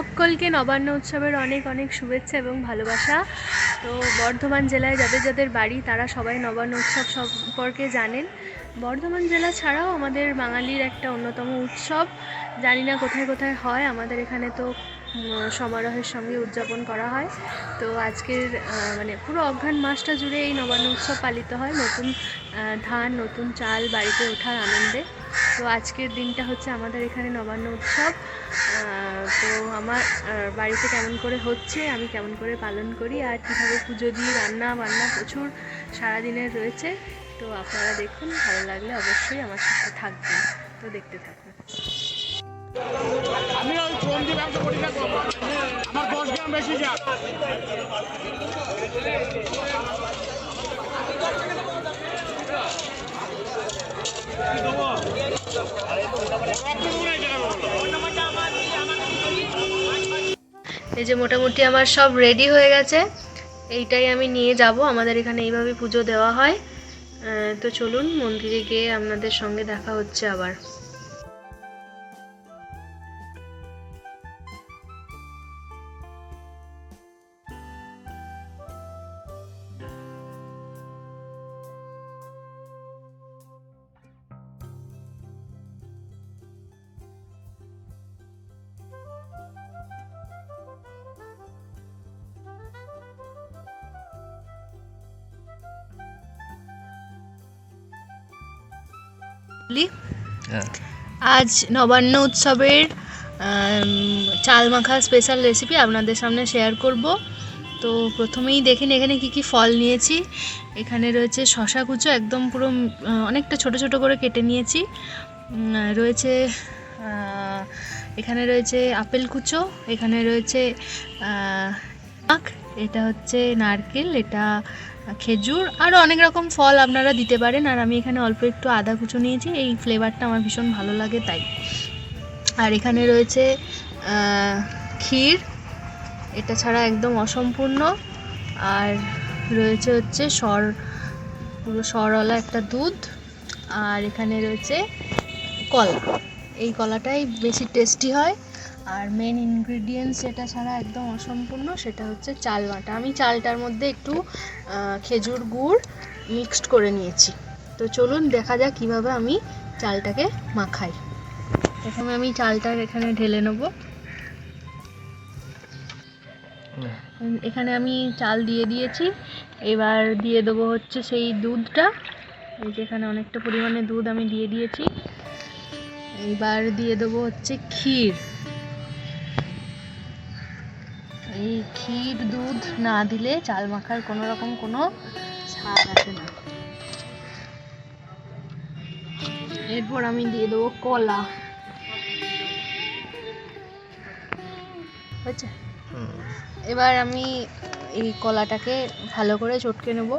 সকলকে নবান্ন উৎসবের অনেক অনেক শুভেচ্ছা এবং ভালোবাসা। তো বর্ধমান জেলায় যাদের যাদের বাড়ি, তারা সবাই নবান্ন উৎসব সম্পর্কে জানেন। বর্ধমান জেলা ছাড়াও আমাদের বাঙালির একটা অন্যতম উৎসব। জানি না কোথায় কোথায় হয়, আমাদের এখানে তো সমারোহের সঙ্গে উদযাপন করা হয়। তো আজকের মানে পুরো অঘ্রাণ মাসটা জুড়ে এই নবান্ন উৎসব পালিত হয়। নতুন ধান, নতুন চাল বাড়িতে ওঠার আনন্দে। তো আজকের দিনটা হচ্ছে আমাদের এখানে নবান্ন উৎসব। তো আমার বাড়িতে কেমন করে হচ্ছে, আমি কেমন করে পালন করি, আর কীভাবে পুজো দিই রান্না বান্না প্রচুর সারাদিনের রয়েছে, তো আপনারা দেখুন, ভালো লাগলে অবশ্যই আমার সাথে থাকবেন। তো দেখতে থাকুন। দিয়ে আমার দশ গ্রাম বেশি যা। এই যে মোটামুটি আমার সব রেডি হয়ে গেছে। এইটাই আমি নিয়ে যাব। আমাদের এখানে এইভাবে পুজো দেওয়া হয়। তো চলুন মন্দিরে গিয়ে আপনাদের সঙ্গে দেখা হচ্ছে আবার। বলি, আজ নবান্ন উৎসবের চাল মাখা স্পেশাল রেসিপি আপনাদের সামনে শেয়ার করব। তো প্রথমেই দেখেন এখানে কি কি ফল নিয়েছি। এখানে রয়েছে শশা কুচো একদম পুরো অনেকটা ছোট ছোট করে কেটে নিয়েছি। রয়েছে এখানে রয়েছে আপেল কুচো এখানে রয়েছে আখ এটা হচ্ছে নারকেল এটা খেজুর আরও অনেক রকম ফল আপনারা দিতে পারেন। আর আমি এখানে অল্প একটু আদা কুচো নিয়েছি। এই ফ্লেভারটা আমার ভীষণ ভালো লাগে তাই। আর এখানে রয়েছে ক্ষীর। এটা ছাড়া একদম অসম্পূর্ণ। আর রয়েছে হচ্ছে সর, পুরো সরওয়ালা একটা দুধ। আর এখানে রয়েছে কলা। এই কলাটাই বেশি টেস্টি হয়। আর মেন ইনগ্রিডিয়েন্টস যেটা ছাড়া একদম অসম্পূর্ণ সেটা হচ্ছে চাল বাটা। আমি চালটার মধ্যে একটু খেজুর গুড় মিক্সড করে নিয়েছি। তো চলুন দেখা যাক কীভাবে আমি চালটাকে মাখাই। প্রথমে আমি চালটা এখানে ঢেলে নেব। এখানে আমি চাল দিয়ে দিয়েছি। এবার দিয়ে দেবো হচ্ছে সেই দুধটা। এই যে এখানে অনেকটা পরিমাণে দুধ আমি দিয়ে দিয়েছি। এবার দিয়ে দেবো হচ্ছে ক্ষীর। ক্ষীর দুধ না দিলে চাল মাখার কোনো রকম কোনো স্বাদ আসে না। এরপর আমি দিয়ে দেবো কলা। হয়েছে? এবার আমি এই কলাটাকে ভালো করে চটকে নেব।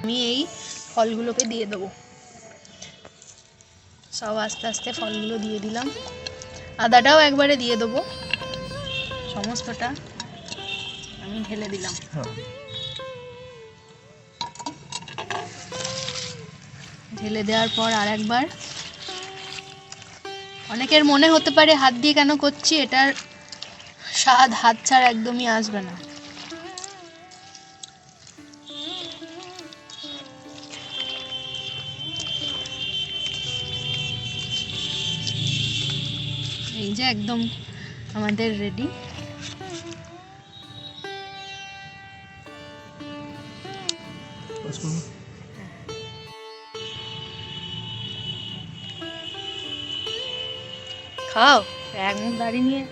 আমি এই ফলগুলোকে দিয়ে দেবো। সব আস্তে আস্তে ফলগুলো দিয়ে দিলাম। আদাটাও একবারে দিয়ে দেবো। সমস্তটা আমি ঢেলে দিলাম। ঢেলে দেওয়ার পর আর একবার। অনেকের মনে হতে পারে হাত দিয়ে কেন করছি? এটার স্বাদ হাত ছাড়া একদমই আসবে না। এই যে একদম আমাদের রেডি খাও এক মুখ দাঁড়িয়ে নিয়ে।